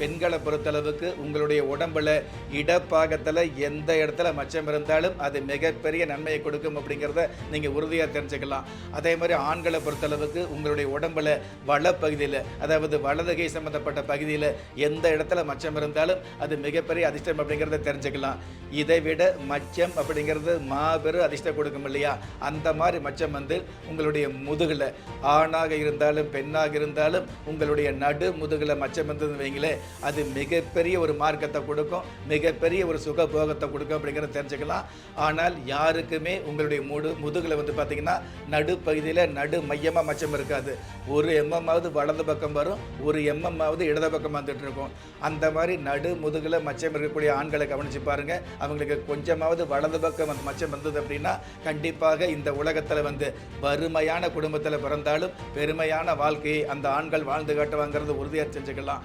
பெண்களை பொறுத்தளவுக்கு உங்களுடைய உடம்பில் இடப்பாகத்தில் எந்த இடத்துல மச்சம் இருந்தாலும் அது மிகப்பெரிய நன்மையை கொடுக்கும் அப்படிங்கிறத நீங்கள் உறுதியாக தெரிஞ்சுக்கலாம். அதே மாதிரி ஆண்களை பொறுத்தளவுக்கு உங்களுடைய உடம்புல வளப்பகுதியில் அதாவது வலதுகை சம்மந்தப்பட்ட பகுதியில் எந்த இடத்துல மச்சம் இருந்தாலும் அது மிகப்பெரிய அதிர்ஷ்டம் அப்படிங்கிறத தெரிஞ்சுக்கலாம். இதை விட மச்சம் அப்படிங்கிறது மாபெரும் அதிர்ஷ்டம் கொடுக்கும் இல்லையா? அந்த மாதிரி மச்சம் வந்து உங்களுடைய முதுகில் ஆணாக இருந்தாலும் பெண்ணாக இருந்தாலும் உங்களுடைய நடு முதுகில் மச்சம் வந்ததுன்னு வைங்களேன் அது மிகப்பெரிய ஒரு மார்க்கத்தை கொடுக்கும் மிகப்பெரிய ஒரு சுக போகத்தை கொடுக்கும் அப்படிங்கிறத தெரிஞ்சுக்கலாம். ஆனால் யாருக்குமே உங்களுடைய முடு முதுகில் வந்து பார்த்தீங்கன்னா நடுப்பகுதியில் நடு மையமாக மச்சம் இருக்காது. ஒரு எம்எம்மாவது வலது பக்கம் வரும் ஒரு எம்எம்மாவது இடது பக்கம் வந்துட்டு இருக்கும். அந்த மாதிரி நடு முதுகில் மச்சம் இருக்கக்கூடிய ஆண்களை கவனிச்சு பாருங்கள் அவங்களுக்கு கொஞ்சமாவது வலது பக்கம் வந்து மச்சம் வந்தது அப்படின்னா கண்டிப்பாக இந்த உலகத்தில் வந்து வறுமையான குடும்பத்தில் பிறந்தாலும் பெருமையான வாழ்க்கையை அந்த ஆண்கள் வாழ்ந்து காட்டுவாங்கிறது உறுதியாக செஞ்சுக்கலாம்